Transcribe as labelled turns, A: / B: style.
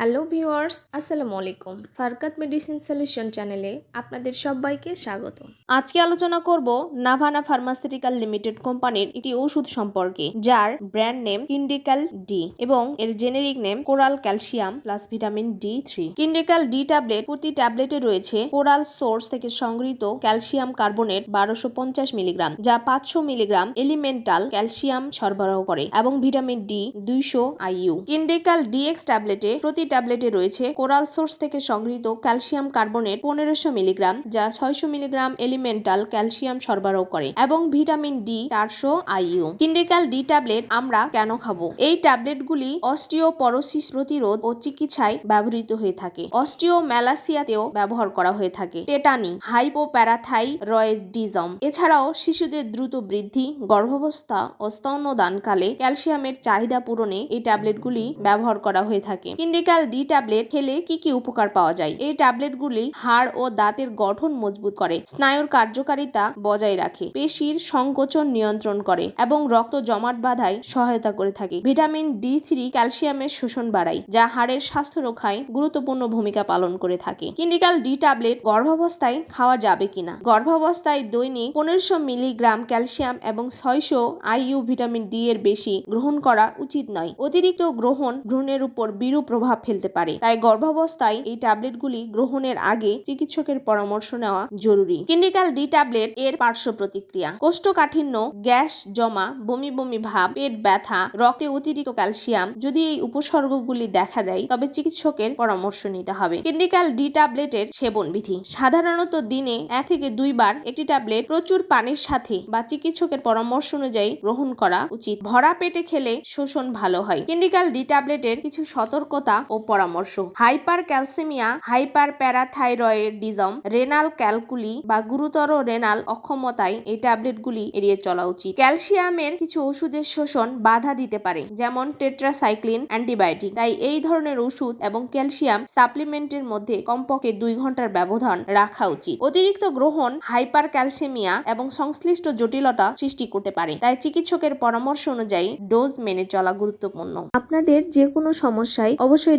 A: Hello viewers, আসসালামু আলাইকুম। ফারকাত medicine solution চ্যানেলে আপনাদের সবাইকে স্বাগত। আজকে আলোচনা করব নাভানা ফার্মাসিউটিক্যাল লিমিটেড কোম্পানির একটি ওষুধ সম্পর্কে, যার ব্র্যান্ড নেম কিন্ডিক্যাল ডি এবং এর generic name coral calcium plus vitamin D three. Kindical D tablet প্রতি ট্যাবলেটে রয়েছে কোরাল সোর্স থেকে সংগৃহীত ক্যালসিয়াম কার্বনেট বারোশো পঞ্চাশ মিলিগ্রাম, যা পাঁচশো মিলিগ্রাম এলিমেন্টাল ক্যালসিয়াম সরবরাহ করে, এবং ভিটামিন ডি দুইশো আইইউ। কিন্ডিক্যাল ডিএক্স ট্যাবলেটে প্রতি ট্যাবলেটে রয়েছে কোরাল সোর্স থেকে সংগৃহীত ক্যালসিয়াম কার্বনেট পনেরোশো মিলিগ্রাম, যা ছয়শো মিলিগ্রাম এলিমেন্টাল ক্যালসিয়াম সরবরাহ করে, এবং ভিটামিন ডি চারশো আইইউ। কিন্ডিক্যাল ডি ট্যাবলেট আমরা কেন খাব? এই ট্যাবলেটগুলি অস্টিওপরোসিস প্রতিরোধ ও চিকিৎসায় ব্যবহৃত হয়ে থাকে। অস্টিও ম্যালাসিয়াতেও ব্যবহার করা হয়ে থাকে। টেটানি হাইপোপ্যারাথাইরয়েডিজম, এছাড়াও শিশুদের দ্রুত বৃদ্ধি, গর্ভাবস্থা ও স্তন্যদানকালে ক্যালসিয়ামের চাহিদা পূরণে এই ট্যাবলেটগুলি ব্যবহার করা হয়ে থাকে। কিন্ডিক্যাল ডি ট্যাবলেট খেলে কি কি উপকার পাওয়া যায়? এই ট্যাবলেটগুলি হাড় ও দাঁতের গঠন মজবুত করে, স্নায়ুর কার্যকারিতা বজায় রাখে, পেশির সংকোচন নিয়ন্ত্রণ করে এবং রক্ত জমাট বাঁধায় সহায়তা করে থাকে। ভিটামিন ডি থ্রি ক্যালসিয়ামের শোষণ বাড়ায়, যা হাড়ের স্বাস্থ্য রক্ষায় গুরুত্বপূর্ণ ভূমিকা পালন করে থাকে। কিন্ডিক্যাল ডি ট্যাবলেট গর্ভাবস্থায় খাওয়া যাবে কিনা? গর্ভাবস্থায় দৈনিক পনেরোশো মিলিগ্রাম ক্যালসিয়াম এবং ছয়শো আইইউ ভিটামিন ডি এর বেশি গ্রহণ করা উচিত নয়। অতিরিক্ত গ্রহণ, ভ্রূণের উপর বিরূপ প্রভাব ফেলতে পারে। তাই গর্ভাবস্থায় এই ট্যাবলেটগুলি গ্রহণের আগে চিকিৎসকের পরামর্শ নেওয়া জরুরি। কিন্ডিক্যাল ডি ট্যাবলেট এর পার্শ্ব প্রতিক্রিয়া। কোষ্ঠকাঠিন্য, গ্যাস জমা, বমি বমি ভাব, পেট ব্যথা, রক্তে অতিরিক্ত ক্যালসিয়াম যদি এই উপসর্গগুলি দেখা দেয়, তবে চিকিৎসকের পরামর্শ নিতে হবে। কিন্ডিক্যাল ডি ট্যাবলেটের সেবন বিধি সাধারণত দিনে এক থেকে দুইবার একটি ট্যাবলেট প্রচুর পানির সাথে বা চিকিৎসকের পরামর্শ অনুযায়ী গ্রহণ করা উচিত। ভরা পেটে খেলে শোষণ ভালো হয়। কিন্ডিক্যাল ডি ট্যাবলেটের কিছু সতর্কতা ও পরামর্শ। Hypercalcaemia hyperparathyroidism renal calculi বা গুরুতর রেনাল অক্ষমতায় এই ট্যাবলেটগুলি এড়িয়ে চলা উচিত। ক্যালসিয়ামের কিছু ওষুধের শোষণ বাধা দিতে পারে, যেমন টেট্রাসাইক্লিন অ্যান্টিবায়োটিক। তাই এই ধরনের ওষুধ এবং ক্যালসিয়াম সাপ্লিমেন্টের মধ্যে কমপক্ষে দুই ঘণ্টার ব্যবধান রাখা উচিত। অতিরিক্ত গ্রহণ হাইপার ক্যালসিমিয়া এবং সংশ্লিষ্ট জটিলতা সৃষ্টি করতে পারে। তাই চিকিৎসকের পরামর্শ অনুযায়ী ডোজ মেনে চলা গুরুত্বপূর্ণ। আপনাদের যে কোনো সমস্যায় অবশ্যই